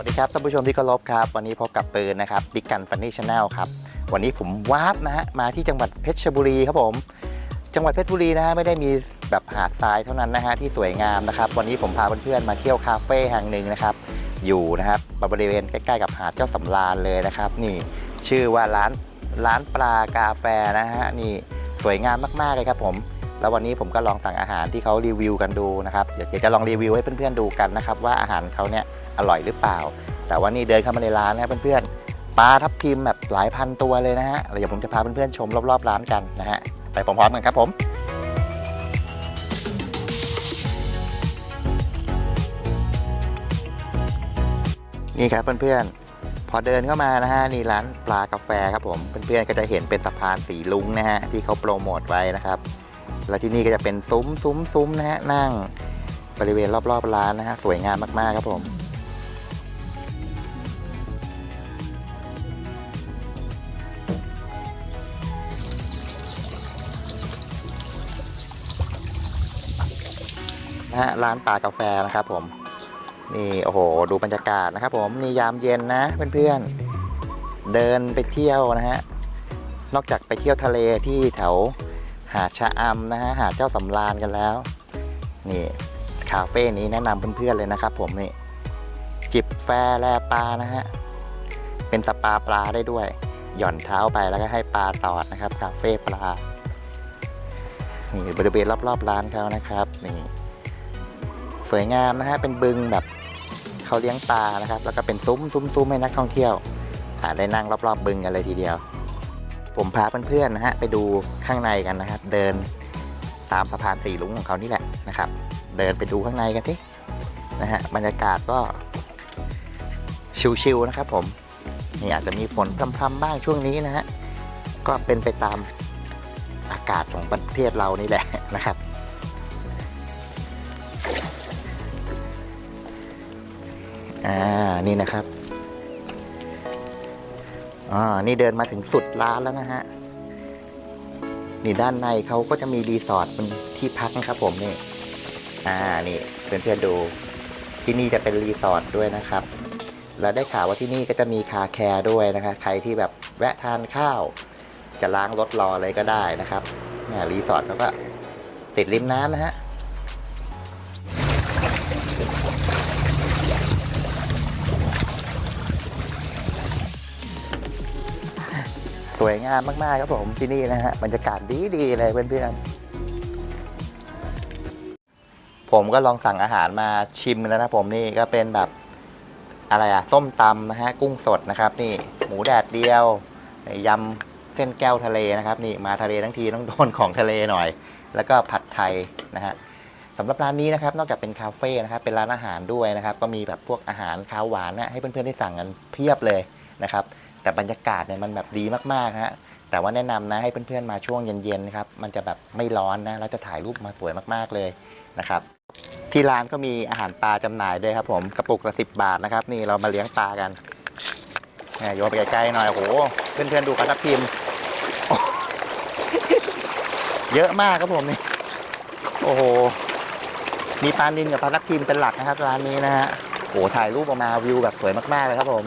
วัสดีครับท่านผู้ชมที่เคารพครับ วันนี้พบกับปืนนะครับดิกันฟันนี่ชาแนลครับวันนี้ผมวาร์ปนะฮะมาที่จังหวัดเพชรบุรีครับผม จังหวัดเพชรบุรีนะฮะไม่ได้มีแบบหาดทรายเท่านั้นนะฮะที่สวยงามนะครับวันนี้ผมพาเพื่อนๆมาเที่ยวคาเฟ่แห่งหนึ่งนะครับอยู่นะครับบริเวณใกล้ๆกับหาดเจ้าสำราญเลยนะครับนี่ชื่อว่าร้านร้านปลากาแฟนะฮะนี่สวยงามมากๆเลยครับผม แล้ววันนี้ผมก็ลองสั่งอาหารที่เขารีวิวกันดูนะครับเดี๋ยวจะลองรีวิวให้เพื่อนๆดูกันนะครับว่าอาหารเขาเนี่ยอร่อยหรือเปล่า แต่ว่านี่เดินเข้ามาในร้านนะครับเพื่อนๆปลาทับทิมแบบหลายพันตัวเลยนะฮะเดี๋ยวผมจะพาเพื่อนๆชมรอบๆร้านกันนะฮะไปพร้อมๆกันครับผมนี่ครับเพื่อนๆ พอเดินเข้ามานะฮะนี่ร้านปลากาแฟครับผม เพื่อนๆก็จะเห็นเป็นสะพานสีลุงนะฮะที่เขาโปรโมทไว้นะครับ แล้วที่นี่ก็จะเป็นซุ้มซุ้มซุ้มนะฮะนั่งบริเวณรอบๆร้านนะฮะสวยงามมากๆครับผมนะฮะร้านปลากาแฟนะครับผมนี่โอ้โห ดูบรรยากาศนะครับผมนี่ยามเย็นนะเพื่อนๆเดินไปเที่ยวนะฮะนอกจากไปเที่ยวทะเลที่แถว หาดชะอำนะฮะหาดเจ้าสำราญกันแล้ว นี่คาเฟ่นี้แนะนำเพื่อนๆเลยนะครับ ผมนี่จิบแฟแลปลานะฮะเป็นสปาปลาได้ด้วย หย่อนเท้าไปแล้วก็ให้ปลาตอดนะครับคาเฟ่ปลานี่บริเวณรอบๆร้านเขานะครับนี่สวยงามนะฮะเป็นบึงแบบเขาเลี้ยงปลานะครับ แล้วก็เป็นซุ้มซุ้มซุ้มให้นักท่องเที่ยวอ่าได้นั่งรอบๆบึงกันเลยทีเดียว ผมพาเพื่อนๆนะฮะไปดูข้างในกันนะครับ เดินตามสะพานสีลุงของเขานี่แหละนะครับ เดินไปดูข้างในกันสินะฮะบรรยากาศก็ชิวๆนะครับ ผมนี่อาจจะมีฝนพรำๆบ้างช่วงนี้นะฮะก็เป็นไปตามอากาศของประเทศเรานี่แหละนะครับอ่านี่นะครับ อ่า นี่เดินมาถึงสุดร้านแล้วนะฮะ นี่ด้านในเขาก็จะมีรีสอร์ทเป็นที่พักนะครับผมนี่ อ่า นี่เพื่อนๆดู ที่นี่จะเป็นรีสอร์ทด้วยนะครับ แล้วได้ข่าวว่าที่นี่ก็จะมีคาแคร์ด้วยนะคะ ใครที่แบบแวะทานข้าว จะล้างรถรอเลยก็ได้นะครับเนี่ยรีสอร์ทเขาก็ติดริมน้ำนะฮะ สวยงามมากๆครับผมที่นี่นะฮะบรรยากาศดีดีๆเลยเพื่อนๆผมก็ลองสั่งอาหารมาชิมแล้วนะผมนี่ก็เป็นแบบอะไรอะส้มตำนะฮะกุ้งสดนะครับ นี่หมูแดดเดียวยำเส้นแก้วทะเลนะครับ นี่มาทะเลทั้งทีต้องโดนของทะเลหน่อย แล้วก็ผัดไทยนะฮะสำหรับร้านนี้นะครับ นอกจากเป็นคาเฟ่นะครับ เป็นร้านอาหารด้วยนะครับ ก็มีแบบพวกอาหารคาวหวานนะให้เพื่อนๆได้สั่งกันเพียบเลยนะครับ แต่บรรยากาศเนี่ยมันแบบดีมากๆฮะแต่ว่าแนะนำนะให้เพื่อนๆมาช่วงเย็นๆนะครับมันจะแบบไม่ร้อนนะแล้วจะถ่ายรูปมาสวยมากๆเลยนะครับที่ร้านก็มีอาหารปลาจำหน่ายด้วยครับผมกระปุกละสิบบาทนะครับ นี่เรามาเลี้ยงปลากันเนี่ยโยนไปใกล้ๆหน่อยโอ้โหเพื่อนๆดูปลาทับทิมเยอะมากครับผมนี่โอ้โหมีปลานินกับปลาทับทิมเป็นหลักนะครับร้านนี้นะฮะโอ้โหถ่ายรูปออกมาวิวแบบสวยมากๆเลยครับผม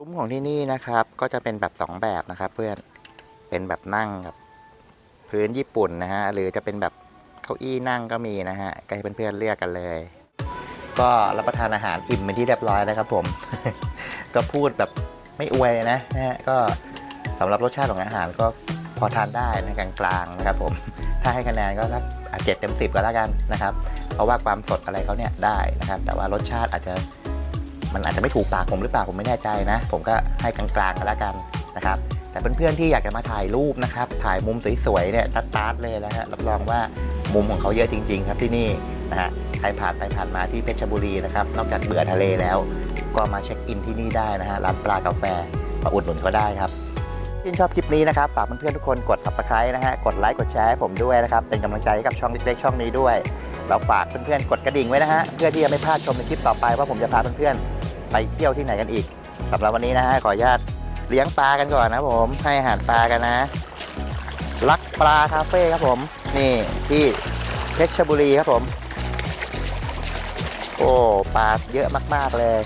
ซุ้มของที่นี่นะครับ ก็จะเป็นแบบสองแบบนะครับ เพื่อนเป็นแบบนั่งกับพื้นญี่ปุ่นนะฮะหรือจะเป็นแบบเก้าอี้นั่งก็มีนะฮะก็ให้เพื่อนๆเลือกกันเลย ก็รับประทานอาหารอิ่มเป็นที่เรียบร้อยแล้วครับผม ก็พูดแบบไม่อวยนะนะฮะก็สำหรับรสชาติของอาหารก็พอทานได้นะกลางๆนะครับผมถ้าให้คะแนนก็สักเจ็ดเต็มสิบก็แล้วกันนะครับ เพราะว่าความสดอะไรเขาเนี่ยได้นะครับ แต่ว่ารสชาติอาจจะ มันอาจจะไม่ถูกปากผมหรือเปล่าผมไม่แน่ใจนะ ผมก็ให้กลางๆกันแล้วกันนะครับแต่เพื่อนๆที่อยากจะมาถ่ายรูปนะครับถ่ายมุมสวยๆเนี่ยตัดๆเลยนะฮะรับรองว่ามุมของเขาเยอะจริง ๆ ครับที่นี่นะฮะใครผ่านไปผ่านมาที่เพชรบุรีนะครับ นอกจากเบื่อทะเลแล้ว ก็มาเช็คอินที่นี่ได้นะฮะร้านปลากาแฟมาอุดหนุนเขาได้ครับที่นชอบคลิปนี้นะครับ ฝากเพื่อนๆทุกคนกด subscribe นะฮะกดไลค์กดแชร์ให้ผมด้วยนะครับ เป็นกำลังใจให้กับช่องเล็กๆช่องนี้ด้วย เราฝากเพื่อนๆกดกระดิ่งไว้นะฮะเพื่อที่จะไม่พลาดชมในคลิปต่อไปว่าผมจะพาเพื่อนๆ ไปเที่ยวที่ไหนกันอีกสำหรับวันนี้นะฮะขออนุญาตเลี้ยงปลากันก่อนนะผมให้อาหารปลากันนะรักปลาคาเฟ่ครับผม นี่ที่เพชรบุรีครับผม โอ้ปลาเยอะมากๆเลย